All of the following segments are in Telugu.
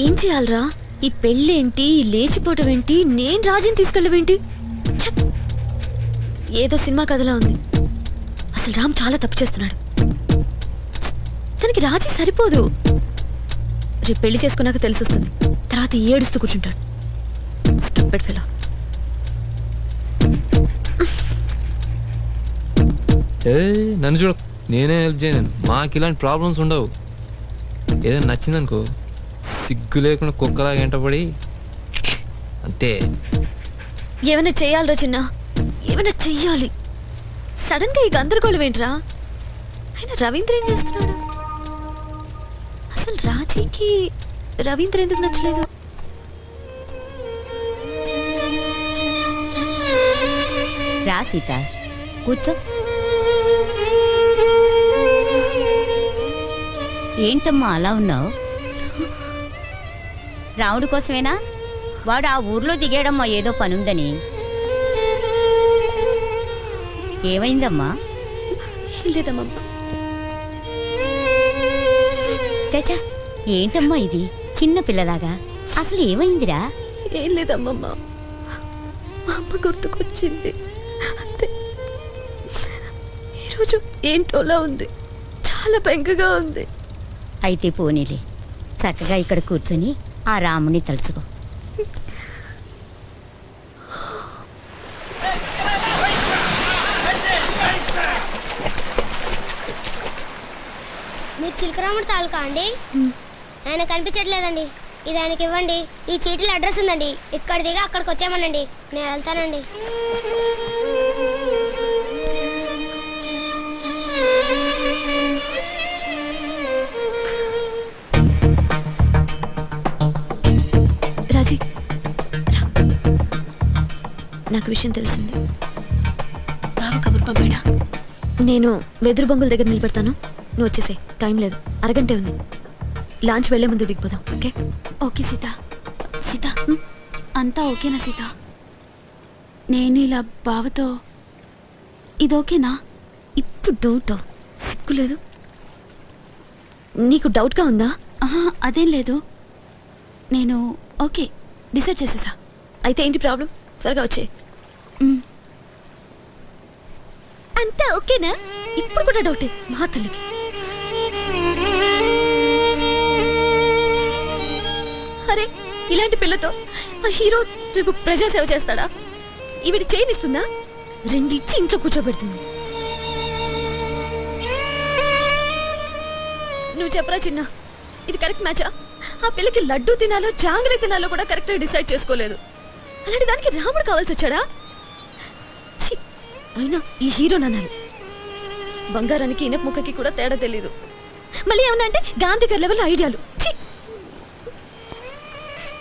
ఏం చేయాలరా? ఈ పెళ్ళేంటి? ఈ లేచిపోవటం ఏంటి నేను రాజుని తీసుకెళ్ళవేంటి ఏదో సినిమా కథలా ఉంది. అసలు రామ్ చాలా తప్పు చేస్తున్నాడు. తనకి రాజీ సరిపోదు. రేపు పెళ్ళి చేసుకున్నాక తెలిసొస్తుంది. తర్వాత ఏడుస్తూ కూర్చుంటాడు. స్టూపిడ్ ఫెలో ఏ నన్ను చూడ. నేనే హెల్ప్ చేయను మాకు ఇలాంటి ప్రాబ్లమ్స్ ఉండవు. ఏదైనా నచ్చిందనుకో. సిగ్గు లేకుండా కుక్కలాగా వెంటపడి అంతే. ఏమైనా చెయ్యాలరా చిన్న? ఏమైనా చెయ్యాలి. సడన్గా ఈ గందరగోళం ఏంట్రా? ఆయన రవీంద్ర ఏం చేస్తున్నాడు? అసలు రాజీకి రవీంద్ర ఎందుకు నచ్చలేదు? రా సీత కూర్చో. ఏంటమ్మా అలా ఉన్నావు? రాముడి కోసమేనా? వాడు ఆ ఊర్లో దిగాడమ్మా ఏదో పనుందని. ఏమైందమ్మా? ఏం లేదమ్మమ్మ చచా ఏంటమ్మా ఇది? చిన్న పిల్లలాగా. అసలు ఏమైందిరా? ఏం లేదమ్మమ్మ మా అమ్మ గుర్తుకొచ్చింది. అంతే. ఈరోజు ఏంటోలా ఉంది? చాలా బెంగగా ఉంది. అయితే పోనీలే. చక్కగా ఇక్కడ కూర్చొని ఆ రాముని తలుచుకో. మీరు చిలకరాముడి తాలూకా అండి? ఆయన కనిపించట్లేదండి. ఇది ఆయనకి ఇవ్వండి. ఈ చీటీలో అడ్రస్ ఉందండి. ఇక్కడ దిగా అక్కడికి వచ్చామనండి నేను వెళ్తానండి. నాకు విషయం తెలిసింది. బావ కబుర్ పంపాడా? నేను వెదురు బొంగుల దగ్గర నిలబెడతాను. నువ్వు వచ్చేసే టైం లేదు. అరగంటే ఉంది. లాంచ్ వెళ్ళే ముందు దిగిపోదాం. ఓకే? ఓకే సీత. సీత అంతా ఓకేనా సీత? నేను ఇలా బావతో ఇది ఓకేనా? ఇప్పుడు డౌట్? సిగ్గు లేదు. నీకు డౌట్గా ఉందా? అదేం లేదు. నేను ఓకే. డిసైడ్ చేసేసా. అయితే ఏంటి ప్రాబ్లం? త్వరగా వచ్చే అంతా ఓకేనా? ఇప్పుడు కూడా డౌటే. మా తల్లికి. అరే ఇలాంటి పిల్లతో ఆ హీరో రేపు ప్రజాసేవ చేస్తాడా? ఈవిడ చేయనిస్తుందా రెండిచ్చి ఇంట్లో కూర్చోబెడుతుంది. నువ్వు చెప్పరా చిన్న? ఇది కరెక్ట్ మ్యాచా? ఆ పిల్లకి లడ్డూ తినాలో జాంగ్రీ తినాలో కూడా కరెక్ట్గా డిసైడ్ చేసుకోలేదు. అలాంటి దానికి రాముడు కావాల్సి వచ్చాడా? అయినా ఈ హీరో నన్నాను బంగారానికి ఇనప ముక్కకి కూడా తేడా తెలీదు. మళ్ళీ ఏమన్నా అంటే గాంధీ గారి లెవెల్ ఐడియాలు. ఛీ!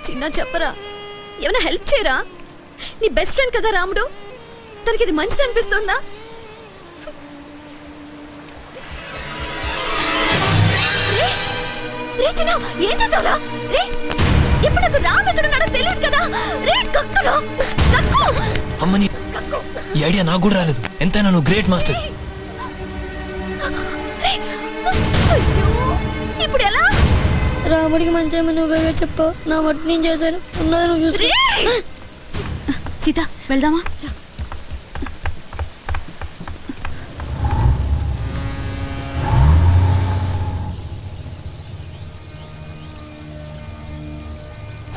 చిన్న చెప్పరా? ఏమైనా హెల్ప్ చేయరా? నీ బెస్ట్ ఫ్రెండ్ కదా రాముడు? తనకి ఇది మంచిది అనిపిస్తుందా? రే! చిన్న ఏం చేసావురా? రే! ఇప్పుడు నాకు రామ్ ఎక్కడున్నాడో తెలియదు అమ్మని ఈ ఐడియా నాకు కూడా రాలేదు. ఎంతైనా నువ్వు గ్రేట్ మాస్టర్. ఇప్పుడు ఎలా? రాముడికి మంచి నువ్వే చెప్పు నా మట్టి నేను చేశాను. ఉన్నది నువ్వు చూసి! సీత వెళ్దామా?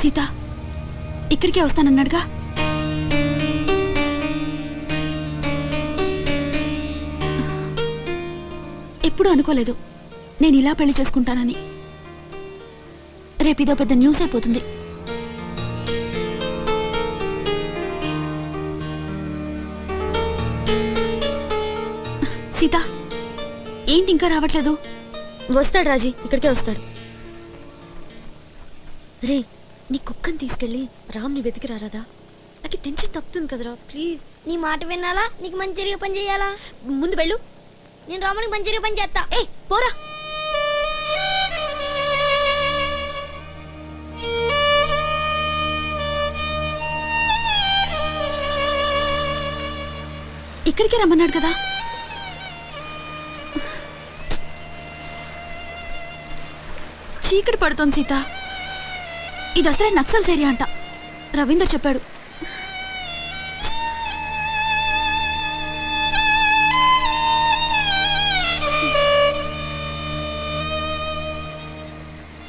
సీత ఇక్కడికే వస్తానన్నాడుగా. ఎప్పుడు అనుకోలేదు. నేను ఇలా పెళ్ళి చేసుకుంటానని. రేపు పెద్ద న్యూస్ అయిపోతుంది. సీత ఏంటి ఇంకా రావట్లేదు? వస్తాడు రాజీ ఇక్కడికే వస్తాడు. రే నీ కుక్కని తీసుకెళ్ళి రామ్ని వెతికి రారాదా? నాకు టెన్షన్ తప్పుతుంది కదరా ప్లీజ్ నీ మాట వినాలా? నీకు మంచి జరిగే పని చేయాలా? ముందు వెళ్ళు. నేను రాముడికి మంచి జరిగే పని చేస్తా. ఏ పోరా. ఇక్కడికే రమ్మన్నాడు కదా? చీకటి పడుతోంది సీత. ఇది అసలే నక్సల్స్ ఏరియా అంట. రవీందర్ చెప్పాడు.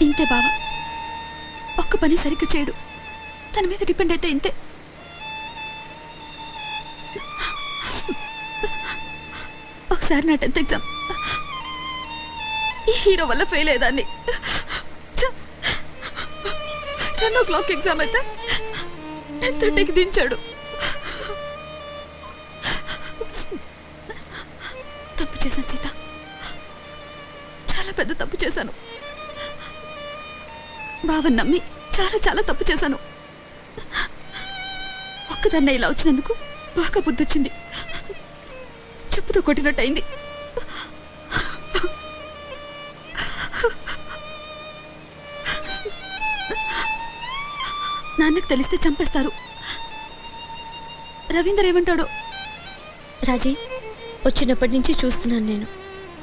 ఇంతే బావ. ఒక్క పని సరిగ్గా చేయడు. తన మీద డిపెండ్ అయితే ఇంతే. ఒకసారి నా టెన్త్ ఎగ్జామ్. ఈ హీరో వల్ల ఫెయిల్ అయ్యేదాన్ని. టెన్ ఓ క్లాక్ ఎగ్జామ్ అయితే టెన్ థర్టీకి దించాడు. తప్పు చేశాను సీత. చాలా పెద్ద తప్పు చేశాను. బావని నమ్మి చాలా చాలా తప్పు చేశాను. ఒక్కదాన్నే ఇలా వచ్చినందుకు బాగా బుద్ధి వచ్చింది. చెప్పుతో కొట్టినట్టు నాన్నకు తెలిస్తే చంపేస్తారు. రవీందర్ ఏమంటాడో? రాజీ వచ్చినప్పటి నుంచి చూస్తున్నాను నేను.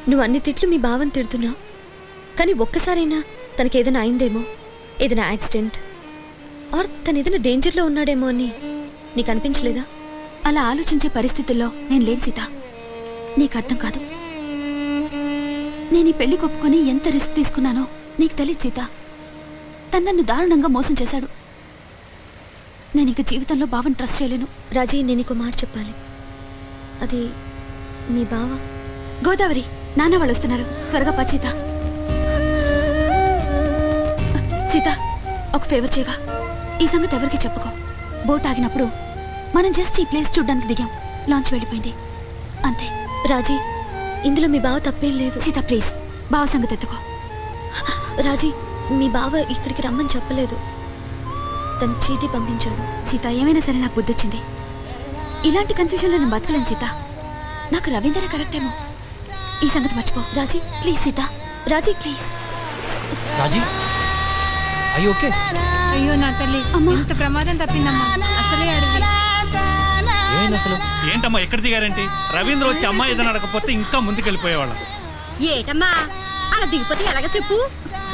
నువ్వు అన్ని తిట్లు మీ బావని తిడుతున్నావు కానీ ఒక్కసారైనా తనకి ఏదైనా అయిందేమో? ఏదైనా యాక్సిడెంట్? ఆర్ తను ఏదైనా డేంజర్లో ఉన్నాడేమో అని నీకు అనిపించలేదా? అలా ఆలోచించే పరిస్థితుల్లో నేను లేను సీత. నీకు అర్థం కాదు. నేను ఈ పెళ్ళి కొప్పుకొని ఎంత రిస్క్ తీసుకున్నానో నీకు తెలియదు సీత. తను నన్ను దారుణంగా మోసం చేశాడు. నేను ఇంక జీవితంలో బావని ట్రస్ట్ చేయలేను. రాజీ నేను నీకు మాట చెప్పాలి. అది మీ బావ? గోదావరి నాన్న వాళ్ళు వస్తున్నారు. త్వరగా పద సీత. సీత ఒక ఫేవర్ చేయవా? ఈ సంగతి ఎవరికి చెప్పుకో. బోట్ ఆగినప్పుడు మనం జస్ట్ ఈ ప్లేస్ చూడడానికి దిగాం. లాంచ్ వెళ్ళిపోయింది. అంతే. రాజీ ఇందులో మీ బావ తప్పేం లేదు. సీత ప్లీజ్ బావ సంగతి ఎత్తుకో. రాజీ మీ బావ ఇక్కడికి రమ్మని చెప్పలేదు. తను చీటీ పంపించాడు. సీత ఏమైనా సరే నాకు బుద్ధి వచ్చింది ఇలాంటి కన్ఫ్యూజన్లో నేను బతకలేను సీత. నాకు రవీందర్ కరెక్ట్ ఏమో. ఈ సంగతి మర్చిపో. రాజీ ప్లీజ్ సీత. రాజీ ప్లీజ్ రాజీ? అయ్యి ఓకే అయ్యో నా తల్లి అమ్మా. ఇంత ప్రమాదం తప్పిందమ్మా. అసలే ఏమైంది అసలు? ఏంటమ్మా ఎక్కడ దిగారేంటి? రవీంద్ర వచ్చి అమ్మాయి ఏదైనా అడగకపోతే ఇంకా ముందుకెళ్ళిపోయేవాళ్ళం. ఏటమ్మా? అలా దిగిపోతే ఎలాగ చెప్పు?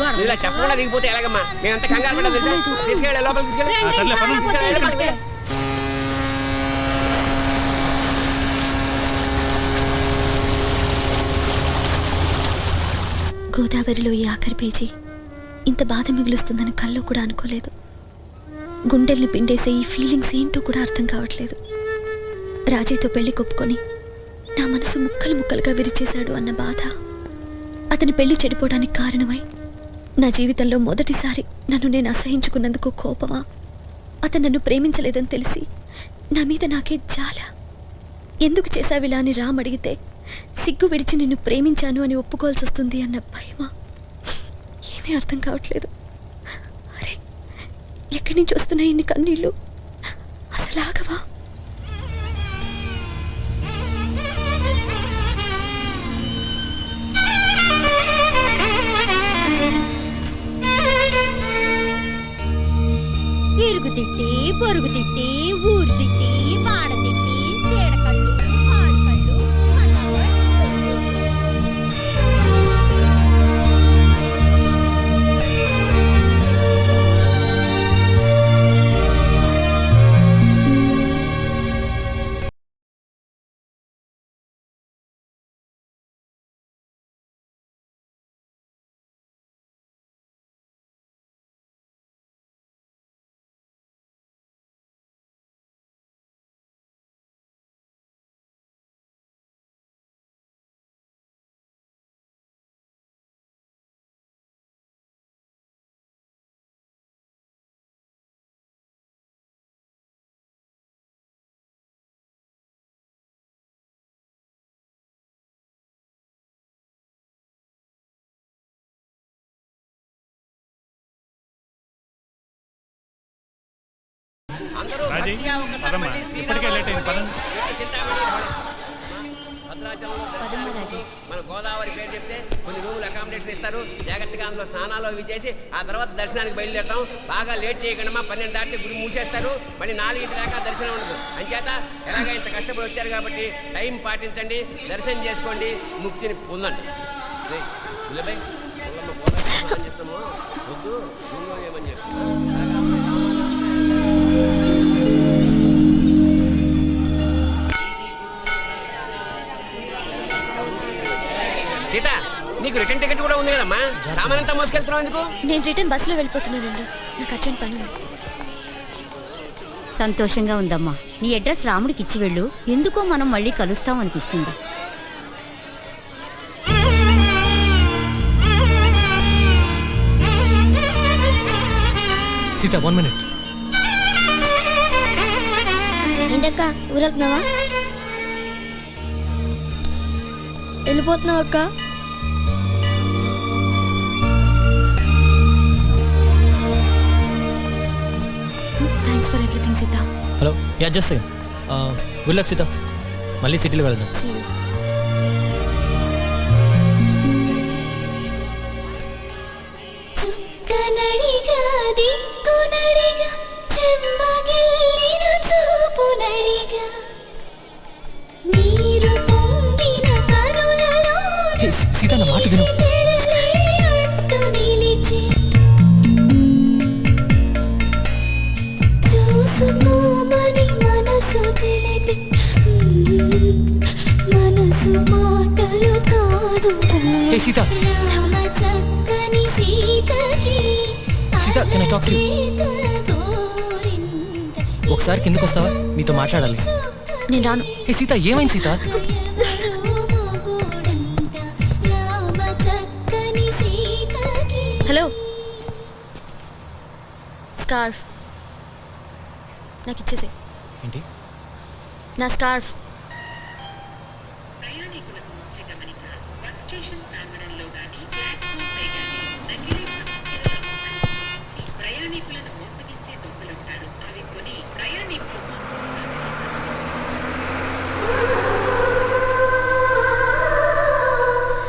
నువ్వు ఇలా చెప్పకుండా దిగిపోతే ఎలాగమ్మా? మేమంతా కంగారు పడ్డా తెలుసా? తీసుకెళ్ళి లోపలికి తీసుకెళ్ళి. ఆ, సర్లే పద. తీసుకెళ్ళి లోపలికి. గోదావరిలో ఈ ఆఖరి పేజీ. ఇంత బాధ మిగులుస్తుందని కల్లో కూడా అనుకోలేదు. గుండెల్ని పిండేసే ఈ ఫీలింగ్స్ ఏంటో కూడా అర్థం కావట్లేదు. రాజీతో పెళ్ళి కొప్పుకొని నా మనసు ముక్కలు ముక్కలుగా విరిచేశాడు అన్న బాధ. అతని పెళ్ళి చెడిపోవడానికి కారణమై నా జీవితంలో మొదటిసారి నన్ను నేను అసహించుకున్నందుకు కోపమా? అతను నన్ను ప్రేమించలేదని తెలిసి నా మీద నాకే జాల. ఎందుకు చేశావిలా అని రామ్ అడిగితే సిగ్గు విడిచి నిన్ను ప్రేమించాను అని ఒప్పుకోవాల్సి వస్తుంది అన్న భయమా? ఏమీ అర్థం కావట్లేదు. అరే ఎక్కడి నుంచి వస్తున్నాయి ఇన్ని కన్నీళ్ళు? అసలు ఆగవా? రాజీ, పదమ్మా. ఇప్పటికే లేట్ అయింది, భద్రాచలంలో మన గోదావరి పేరు చెప్తే కొన్ని రూములు అకామిడేషన్ ఇస్తారు. జాగ్రత్తగా అందులో స్నానాలు అవి చేసి ఆ తర్వాత దర్శనానికి బయలుదేరతాం. బాగా లేట్ చేయకుండా పన్నెండు దాటితే గుడి మూసేస్తారు. మళ్ళీ నాలుగింటి దాకా దర్శనం ఉండదు. అంచేత ఎలాగ ఇంత కష్టపడి వచ్చారు కాబట్టి టైం పాటించండి. దర్శనం చేసుకోండి. ముక్తిని పొందండి. రేయ్, ఉల్లిపాయ్, చూడమ్మా, స్నానం చేస్తాము వద్దు రూమ్లో ఏమని చెప్పి సామాన్ అంతా మోసుకెళ్తున్నావు ఎందుకు? నేను రిటర్న్ బస్సులో వెళ్ళిపోతున్నానండి. నాకు అర్జెంట్ పని ఉంది. సంతోషంగా ఉందమ్మా. నీ అడ్రస్ రాముడికి ఇచ్చి వెళ్ళు. ఎందుకో మనం మళ్ళీ కలుస్తాం అనిపిస్తుంది. సీత వన్ మినిట్ ఏంటక్క ఊరెళ్తున్నావా? వెళ్ళిపోతున్నావు అక్క? Thanks for everything Sita hello yeah just good luck Sita మళ్ళీ సిటీలో వెళ్దాం See you. చుక్కనడిగా దిక్కునడిగా చక్కని సీతకి Sita, can I talk to you? ఒకసారి కిందకు వస్తావా? మీతో మాట్లాడాలి. నేను రాను. హే సీత ఏమైంది సీత హలో. స్కార్ఫ్. నాకు ఇచ్చేసే ఏంటి? నా స్కార్ఫ్. స్టేషన్ ప్రాంగణంలో గాని ప్లాట్ఫామ్ పై గాని నకిలీ ప్రయాణికులను